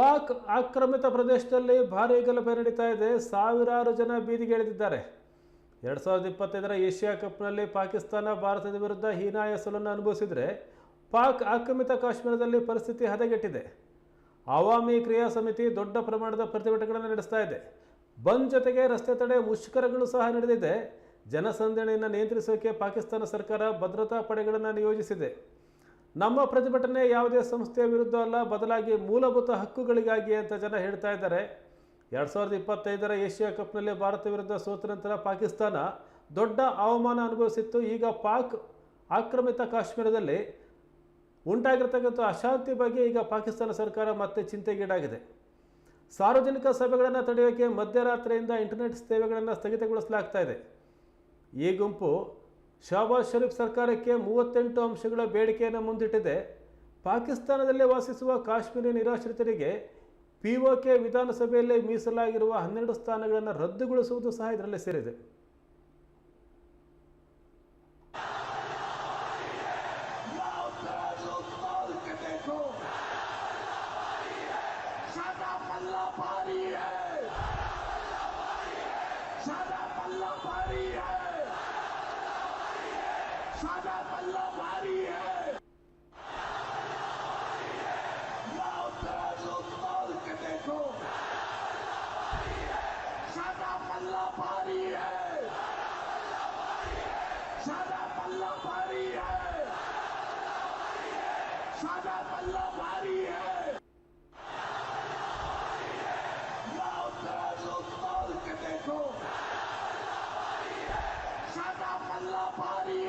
ಪಾಕ್ ಆಕ್ರಮಿತ ಪ್ರದೇಶದಲ್ಲಿ ಭಾರೀ ಗಲಭೆ ನಡೀತಾ ಇದೆ. ಸಾವಿರಾರು ಜನ ಬೀದಿಗೆ ಎಳೆದಿದ್ದಾರೆ ಎರಡ್ ಸಾವಿರದ ಇಪ್ಪತ್ತೈದರ ಏಷ್ಯಾ ಕಪ್ನಲ್ಲಿ ಪಾಕಿಸ್ತಾನ ಭಾರತದ ವಿರುದ್ಧ ಹೀನಾಯ ಸೋಲನ್ನು ಅನುಭವಿಸಿದರೆ ಪಾಕ್ ಆಕ್ರಮಿತ ಕಾಶ್ಮೀರದಲ್ಲಿ ಪರಿಸ್ಥಿತಿ ಹದಗೆಟ್ಟಿದೆ. ಅವಾಮಿ ಕ್ರಿಯಾ ಸಮಿತಿ ದೊಡ್ಡ ಪ್ರಮಾಣದ ಪ್ರತಿಭಟನೆಗಳನ್ನು ನಡೆಸ್ತಾ ಇದೆ. ಬಂದ್ ಜೊತೆಗೆ ರಸ್ತೆ ತಡೆ ಮುಷ್ಕರಗಳು ಸಹ ನಡೆದಿದೆ. ಜನಸಂದಣಿಯನ್ನು ನಿಯಂತ್ರಿಸೋಕೆ ಪಾಕಿಸ್ತಾನ ಸರ್ಕಾರ ಭದ್ರತಾ ಪಡೆಗಳನ್ನು ನಿಯೋಜಿಸಿದೆ. ನಮ್ಮ ಪ್ರತಿಭಟನೆ ಯಾವುದೇ ಸಂಸ್ಥೆಯ ವಿರುದ್ಧ ಅಲ್ಲ, ಬದಲಾಗಿ ಮೂಲಭೂತ ಹಕ್ಕುಗಳಿಗಾಗಿ ಅಂತ ಜನ ಹೇಳ್ತಾ ಇದ್ದಾರೆ. ಎರಡು ಸಾವಿರದ ಇಪ್ಪತ್ತೈದರ ಏಷ್ಯಾ ಕಪ್ನಲ್ಲಿ ಭಾರತ ವಿರುದ್ಧ ಸೋತ ನಂತರ ಪಾಕಿಸ್ತಾನ ದೊಡ್ಡ ಅವಮಾನ ಅನುಭವಿಸಿತ್ತು. ಈಗ ಪಾಕ್ ಆಕ್ರಮಿತ ಕಾಶ್ಮೀರದಲ್ಲಿ ಉಂಟಾಗಿರ್ತಕ್ಕಂಥ ಅಶಾಂತಿ ಬಗ್ಗೆ ಈಗ ಪಾಕಿಸ್ತಾನ ಸರ್ಕಾರ ಮತ್ತೆ ಚಿಂತೆಗೀಡಾಗಿದೆ. ಸಾರ್ವಜನಿಕ ಸಭೆಗಳನ್ನು ತಡೆಯೋಕೆ ಮಧ್ಯರಾತ್ರಿಯಿಂದ ಇಂಟರ್ನೆಟ್ ಸೇವೆಗಳನ್ನು ಸ್ಥಗಿತಗೊಳಿಸಲಾಗ್ತಾ ಇದೆ. ಈ ಗುಂಪು ಶಹಬಾಜ್ ಶರೀಫ್ ಸರ್ಕಾರಕ್ಕೆ ಮೂವತ್ತೆಂಟು ಅಂಶಗಳ ಬೇಡಿಕೆಯನ್ನು ಮುಂದಿಟ್ಟಿದೆ ಪಾಕಿಸ್ತಾನದಲ್ಲಿ ವಾಸಿಸುವ ಕಾಶ್ಮೀರಿ ನಿರಾಶ್ರಿತರಿಗೆ ಪಿ ಕೆ ವಿಧಾನಸಭೆಯಲ್ಲಿ ಮೀಸಲಾಗಿರುವ ಹನ್ನೆರಡು ಸ್ಥಾನಗಳನ್ನು ರದ್ದುಗೊಳಿಸುವುದು ಸಹ ಇದರಲ್ಲಿ ಸೇರಿದೆ के देखो सादा पल्ला भारी है सादा पल्ला भारी है।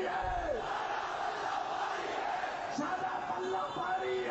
है। சரபல்ல பரிய